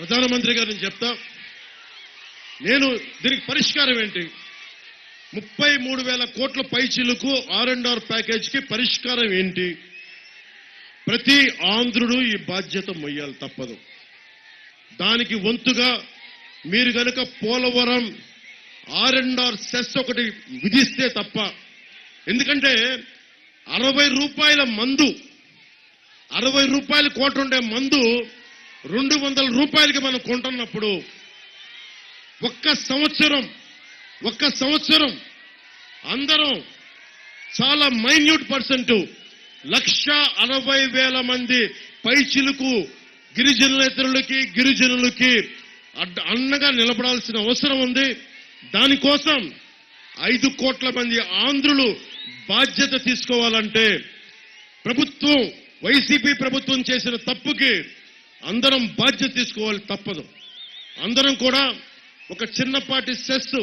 ప్రధానమంత్రి గారిని చెప్తా. నేను దీనికి పరిష్కారం ఏంటి? ముప్పై మూడు వేల కోట్ల పైచీలకు ఆర్ అండ్ ఆర్ ప్యాకేజీకి పరిష్కారం ఏంటి? ప్రతి ఆంధ్రుడు ఈ బాధ్యత మొయ్యాలి తప్పదు. దానికి వంతుగా మీరు కనుక Polavaram R and R cess ఒకటి విధిస్తే తప్ప ఎందుకంటే అరవై రూపాయల మందు అరవై రూపాయల కోట ఉండే మందు రెండు వందల రూపాయలకి మనం కొంటున్నప్పుడు ఒక్క సంవత్సరం ఒక్క సంవత్సరం అందరం చాలా మైన్యూట్ పర్సెంట్ లక్ష అరవై వేల మంది పైచిలకు గిరిజనులేతరులకి గిరిజనులకి అడ్డ అన్నగా నిలబడాల్సిన అవసరం ఉంది. దానికోసం ఐదు కోట్ల మంది ఆంధ్రులు బాధ్యత తీసుకోవాలంటే ప్రభుత్వం వైసీపీ ప్రభుత్వం చేసిన తప్పుకి అందరం బాధ్యత తీసుకోవాలి తప్పదు. అందరం కూడా ఒక చిన్నపాటి సెస్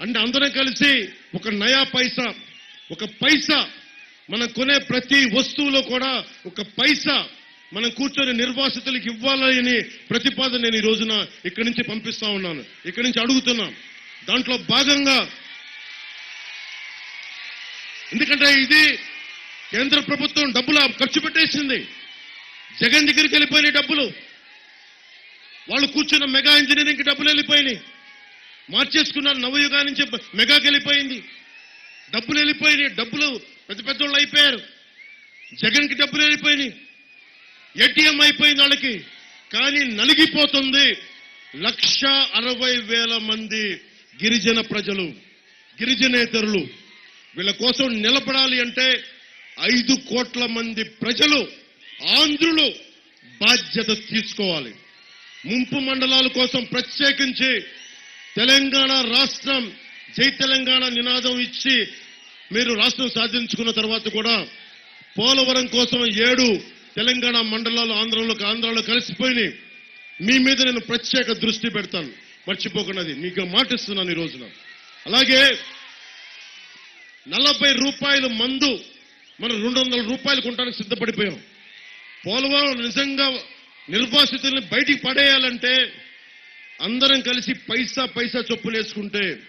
అంటే అందరం కలిసి ఒక నయా పైసా ఒక పైసా మనం కొనే ప్రతి వస్తువులో కూడా ఒక పైసా మనం కూర్చొని నిర్వాసితులకు ఇవ్వాలని ప్రతిపాదన నేను ఈ రోజున ఇక్కడి నుంచి పంపిస్తా ఉన్నాను. ఇక్కడి నుంచి అడుగుతున్నాం దాంట్లో భాగంగా ఎందుకంటే ఇది కేంద్ర ప్రభుత్వం డబ్బులు ఖర్చు పెట్టేసింది. జగన్ దగ్గరికి వెళ్ళిపోయినాయి డబ్బులు. వాళ్ళు కూర్చున్న మెగా ఇంజనీరింగ్కి డబ్బులు వెళ్ళిపోయినాయి. మార్చేసుకున్నారు నవయుగా నుంచి మెగాకి వెళ్ళిపోయింది. డబ్బులు వెళ్ళిపోయినాయి. డబ్బులు పెద్ద పెద్ద వాళ్ళు అయిపోయారు. జగన్కి డబ్బులు వెళ్ళిపోయినాయి. ఏటీఎం అయిపోయింది వాళ్ళకి. కానీ నలిగిపోతుంది లక్ష అరవై వేల మంది గిరిజన ప్రజలు గిరిజనేతరులు. వీళ్ళ కోసం నిలబడాలి అంటే ఐదు కోట్ల మంది ప్రజలు ఆంధ్రులు బాధ్యత తీసుకోవాలి. ముంపు మండలాల కోసం ప్రత్యేకించి తెలంగాణ రాష్ట్రం జై తెలంగాణ నినాదం ఇచ్చి మీరు రాష్ట్రం సాధించుకున్న తర్వాత కూడా పోలవరం కోసం ఏడు తెలంగాణ మండలాలు ఆంధ్రలోకి ఆంధ్రాలో కలిసిపోయినాయి మీ మీద నేను ప్రత్యేక దృష్టి పెడతాను. మర్చిపోకున్నది. మీకు మాటిస్తున్నాను ఈ రోజున. అలాగే నలభై రూపాయల మందు మనం రెండు వందల రూపాయలు కొనడానికి సిద్ధపడిపోయాం. పోలవరం నిజంగా నిర్వాసితుల్ని బయటికి పడేయాలంటే అందరం కలిసి పైసా పైసా చొప్పులు వేసుకుంటే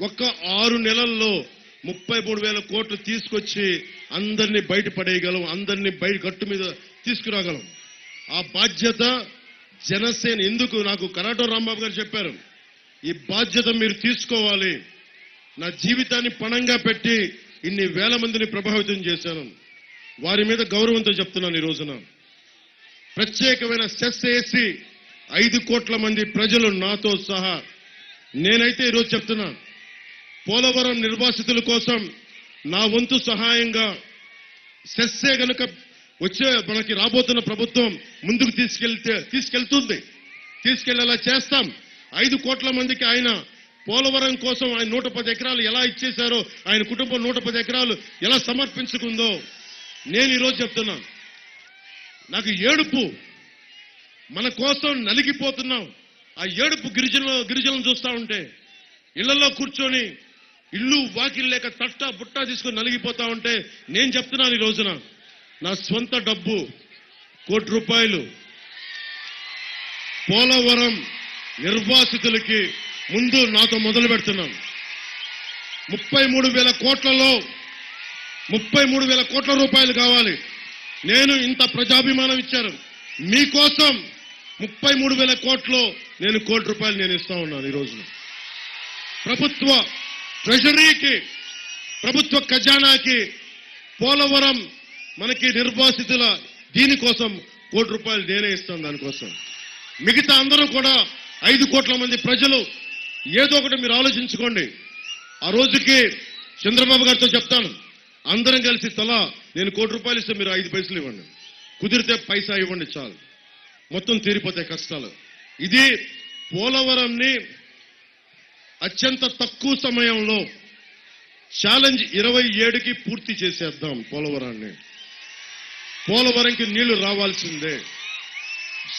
ఒక్క ఆరు నెలల్లో ముప్పై మూడు వేల కోట్లు తీసుకొచ్చి అందరినీ బయట పడేయగలం అందరినీ బయట గట్టు మీద తీసుకురాగలం. ఆ బాధ్యత జనసేన ఎందుకు? నాకు కరాటో రాంబాబు గారు చెప్పారు ఈ బాధ్యత మీరు తీసుకోవాలి. నా జీవితాన్ని పణంగా పెట్టి ఇన్ని వేల మందిని ప్రభావితం చేశాను. వారి మీద గౌరవంతో చెప్తున్నాను ఈ రోజున. ప్రత్యేకమైన సెస్ వేసి ఐదు కోట్ల మంది ప్రజలు నాతో సహా నేనైతే ఈరోజు చెప్తున్నా. పోలవరం నిర్వాసితుల కోసం నా వంతు సహాయంగా సెస్సే గనుక వచ్చే మనకి రాబోతున్న ప్రభుత్వం ముందుకు తీసుకెళ్తే తీసుకెళ్తుంది. తీసుకెళ్ళేలా చేస్తాం. ఐదు కోట్ల మందికి ఆయన పోలవరం కోసం ఆయన నూట పది ఎకరాలు ఎలా ఇచ్చేశారో ఆయన కుటుంబం నూట పది ఎకరాలు ఎలా సమర్పించుకుందో నేను ఈరోజు చెప్తున్నాను. నాకు ఏడుపు మన కోసం నలిగిపోతున్నాం. ఆ ఏడుపు గిరిజనులు గిరిజనులు చూస్తూ ఉంటే ఇళ్ళలో కూర్చొని ఇల్లు వాకిల్ లేక తట్ట బుట్ట తీసుకొని నలిగిపోతా ఉంటే నేను చెప్తున్నాను ఈ రోజున నా సొంత డబ్బు కోటి రూపాయలు పోలవరం నిర్వాసితులకి ముందు నాతో మొదలు పెడుతున్నాను. ముప్పై మూడు వేల కోట్లలో ముప్పై మూడు వేల కోట్ల రూపాయలు కావాలి. నేను ఇంత ప్రజాభిమానం ఇచ్చారు. మీకోసం ముప్పై మూడు వేల కోట్లు నేను కోటి రూపాయలు నేను ఇస్తా ఉన్నాను ఈరోజు ప్రభుత్వ ట్రెజరీకి ప్రభుత్వ ఖజానాకి పోలవరం మనకి నిర్వాసితుల దీనికోసం కోటి రూపాయలు నేనే ఇస్తాను దానికోసం. మిగతా అందరూ కూడా ఐదు కోట్ల మంది ప్రజలు ఏదో ఒకటి మీరు ఆలోచించుకోండి. ఆ రోజుకి చంద్రబాబు గారితో చెప్తాను. అందరం కలిసి తలా నేను కోటి రూపాయలు ఇస్తే మీరు ఐదు పైసలు ఇవ్వండి. కుదిరితే పైసా ఇవ్వండి చాలు. మొత్తం తీరిపోతాయి కష్టాలు. ఇది పోలవరంని అత్యంత తక్కువ సమయంలో ఛాలెంజ్ ఇరవై ఏడుకి పూర్తి చేసేద్దాం పోలవరాన్ని. పోలవరంకి నీళ్ళు రావాల్సిందే.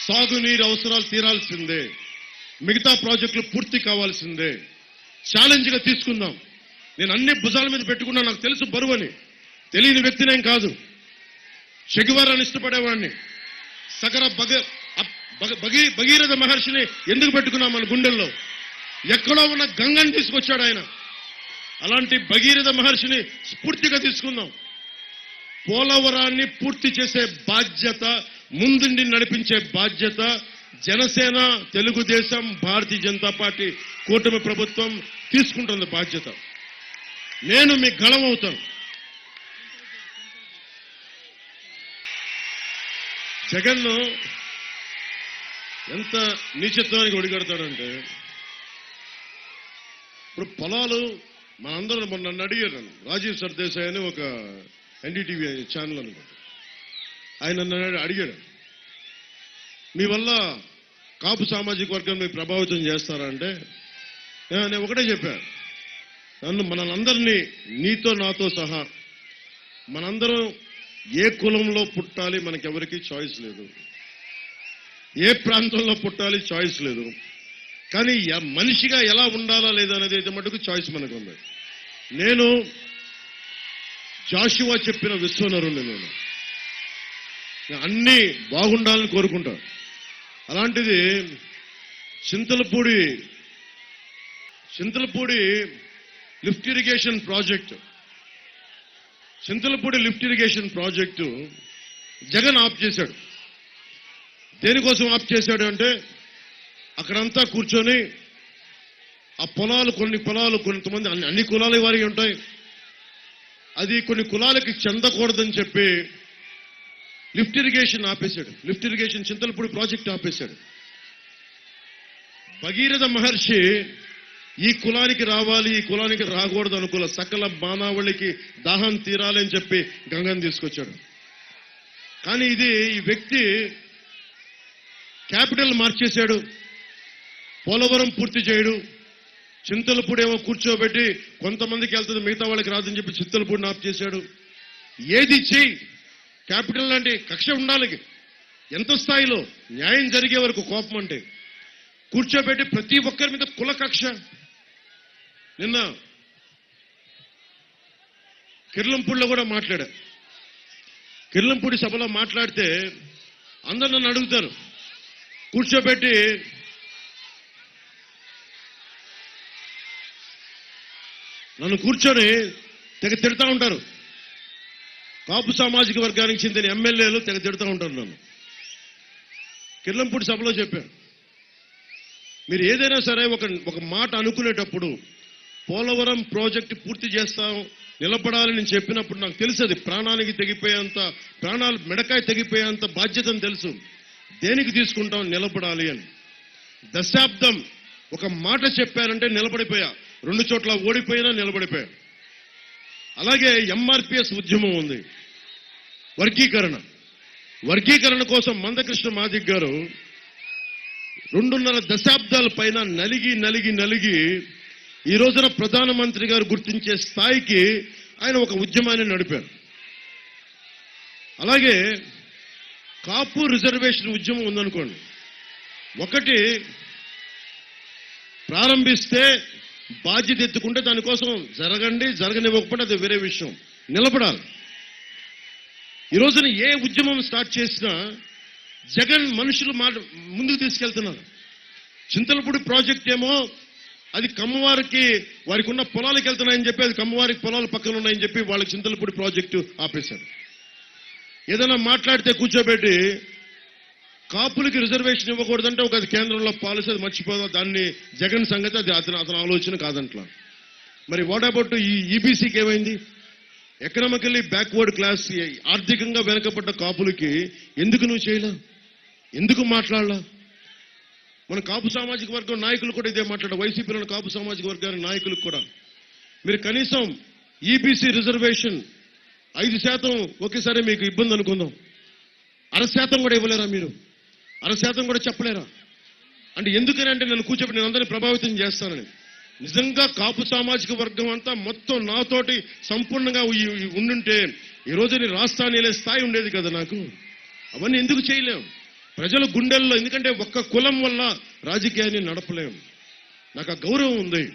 సాగునీరు అవసరాలు తీరాల్సిందే. మిగతా ప్రాజెక్టులు పూర్తి కావాల్సిందే. ఛాలెంజ్గా తీసుకుందాం. నేను అన్ని భుజాల మీద పెట్టుకున్నా నాకు తెలుసు బరువు అని. తెలియని వ్యక్తినేం కాదు. చెగువారాన్ని ఇష్టపడేవాడిని. సకర బగ బగీ భగ- భగీ భగీరథ మహర్షిని ఎందుకు పెట్టుకున్నాం మన గుండెల్లో? ఎక్కడో ఉన్న గంగని తీసుకొచ్చాడు ఆయన. అలాంటి భగీరథ మహర్షిని స్ఫూర్తిగా తీసుకుందాం. పోలవరాన్ని పూర్తి చేసే బాధ్యత ముందుండి నడిపించే బాధ్యత జనసేన తెలుగుదేశం భారతీయ జనతా పార్టీ కూటమి ప్రభుత్వం తీసుకుంటుంది బాధ్యత. నేను మీ గళమవుతాను జగన్ను జగన్ ఎంత నీచత్వానికి ఒడిగడతాడంటే ఇప్పుడు పొలాలు మనందరం మొన్న నన్ను అడిగారు నన్ను. రాజీవ్ సర్దేశాయ్ అని ఒక ఎన్డీటీవీ ఛానల్ అనుకుంటా. ఆయన నన్ను అడిగాడు. మీ వల్ల కాపు సామాజిక వర్గం ప్రభావితం చేస్తారా అంటే నేను ఒకటే చెప్పాను. నన్ను మనందరినీ నీతో నాతో సహా మనందరం ఏ కులంలో పుట్టాలి మనకెవరికి చాయిస్ లేదు. ఏ ప్రాంతంలో పుట్టాలి చాయిస్ లేదు. కానీ ఎ- మనిషిగా ఎలా ఉండాలా లేదా అనేది అయితే మటుకు చాయిస్ మనకు ఉంది నేను జాషువా చెప్పిన విశ్వనరుని నేను. నేను బాగుండాలని కోరుకుంటా. అలాంటిది Chintalapudi Chintalapudi lift irrigation project. Chintalapudi lift irrigation project Jagan off చేశాడు. దేనికోసం ఆఫ్ చేశాడు అంటే అక్కడంతా కూర్చొని ఆ పొలాలు కొన్ని పొలాలు కొంతమంది అన్ని అన్ని కులాల వారి ఉంటాయి. అది కొన్ని కులాలకి చెందకూడదని చెప్పి లిఫ్ట్ ఇరిగేషన్ ఆపేశాడు. లిఫ్ట్ ఇరిగేషన్ చింతలపూడి ప్రాజెక్ట్ ఆపేశాడు. భగీరథ మహర్షి ఈ కులానికి రావాలి ఈ కులానికి రాకూడదు అనుకున్న సకల బాణావళికి దాహం తీరాలి అని చెప్పి గంగని తీసుకొచ్చాడు. కానీ ఇది ఈ వ్యక్తి క్యాపిటల్ మార్చేశాడు పోలవరం పూర్తి చేయడు చింతలపూడి ఏమో కూర్చోబెట్టి కొంతమందికి వెళ్తుంది మిగతా వాళ్ళకి రాదని చెప్పి చింతలపూడిని ఆఫ్ చేశాడు. ఏది చేయి క్యాపిటల్ లాంటి కక్ష ఉండాలి. ఎంత స్థాయిలో న్యాయం జరిగే వరకు కోపం అంటే కూర్చోబెట్టి ప్రతి ఒక్కరి మీద కుల కక్ష. నిన్న కిర్లంపూడిలో కూడా మాట్లాడా. కిర్లంపూడి సభలో మాట్లాడితే అందరు నన్ను అడుగుతారు. కూర్చోబెట్టి నన్ను కూర్చొని తెగ తిడతా ఉంటారు. కాపు సామాజిక వర్గానికి చెందిన ఎమ్మెల్యేలు తెగ తిడతా ఉంటారు నన్ను. కిర్లంపూడి సభలో చెప్పాను. మీరు ఏదైనా సరే ఒక ఒక మాట అనుకునేటప్పుడు పోలవరం ప్రాజెక్టు పూర్తి చేస్తాం నిలబడాలని నేను చెప్పినప్పుడు నాకు తెలుసు అది ప్రాణానికి తెగిపోయేంత ప్రాణాలు మెడకాయ తెగిపోయేంత బాధ్యతను తెలుసు. దేనికి తీసుకుంటాం? నిలబడాలి అని. దశాబ్దం ఒక మాట చెప్పారంటే నిలబడిపోయా. రెండు చోట్ల ఓడిపోయినా నిలబడిపోయా. అలాగే ఎంఆర్పిఎస్ ఉద్యమం ఉంది. వర్గీకరణ. వర్గీకరణ కోసం మందకృష్ణ మాదిక్ గారు రెండున్నర దశాబ్దాల పైన నలిగి నలిగి నలిగి ఈ రోజున ప్రధానమంత్రి గారు గుర్తించే స్థాయికి ఆయన ఒక ఉద్యమాన్ని నడిపారు. అలాగే కాపు రిజర్వేషన్ ఉద్యమం ఉందనుకోండి. ఒకటి ప్రారంభిస్తే బాధ్యత ఎత్తుకుంటే దానికోసం జరగండి జరగనివ్వకపోతే అది వేరే విషయం. నిలబడాలి. ఈ రోజున ఏ ఉద్యమం స్టార్ట్ చేసినా జగన్ మనుషులు మాట ముందుకు తీసుకెళ్తున్నారు. చింతలపూడి ప్రాజెక్ట్ ఏమో అది కమ్మవారికి వారికి ఉన్న పొలాలకు వెళ్తున్నాయని చెప్పి అది కమ్మవారికి పొలాలు పక్కన ఉన్నాయని చెప్పి వాళ్ళకి చింతలపూడి ప్రాజెక్టు ఆపేశారు. ఏదైనా మాట్లాడితే కూర్చోబెట్టి కాపులకి రిజర్వేషన్ ఇవ్వకూడదంటే ఒక కేంద్రంలో పాలసీ అది మర్చిపోదా? దాన్ని జగన్ సంగతి అది అతను అతని ఆలోచన కాదంట్లా. మరి వాట్ అబౌట్ ఈ ఈబీసీకి ఏమైంది? ఎకనామికల్లీ బ్యాక్వర్డ్ క్లాస్ ఆర్థికంగా వెనకబడ్డ కాపులకి ఎందుకు నువ్వు చేయలా? ఎందుకు మాట్లాడలా? మన కాపు సామాజిక వర్గం నాయకులు కూడా ఇదే మాట్లాడారు. వైసీపీలో కాపు సామాజిక వర్గానికి నాయకులకు కూడా. మీరు కనీసం ఈబీసీ రిజర్వేషన్ ఐదు శాతం ఒకేసారి మీకు ఇబ్బంది అనుకుందాం. అర శాతం కూడా ఇవ్వలేరా మీరు? అర శాతం కూడా చెప్పలేరా? అంటే ఎందుకని అంటే నన్ను కూర్చోబెట్టి నేను అందరినీ ప్రభావితం చేస్తానని. నిజంగా కాపు సామాజిక వర్గం అంతా మొత్తం నాతోటి సంపూర్ణంగా ఉండుంటే ఈ రోజు రాష్ట్రాన్ని వెళ్ళే స్థాయి ఉండేది కదా నాకు. అవన్నీ ఎందుకు చేయలేం? ప్రజల గుండెల్లో ఎందుకంటే ఒక్క కులం వల్ల రాజకీయాన్ని నడపలేము నాకు ఆ గౌరవం ఉంది.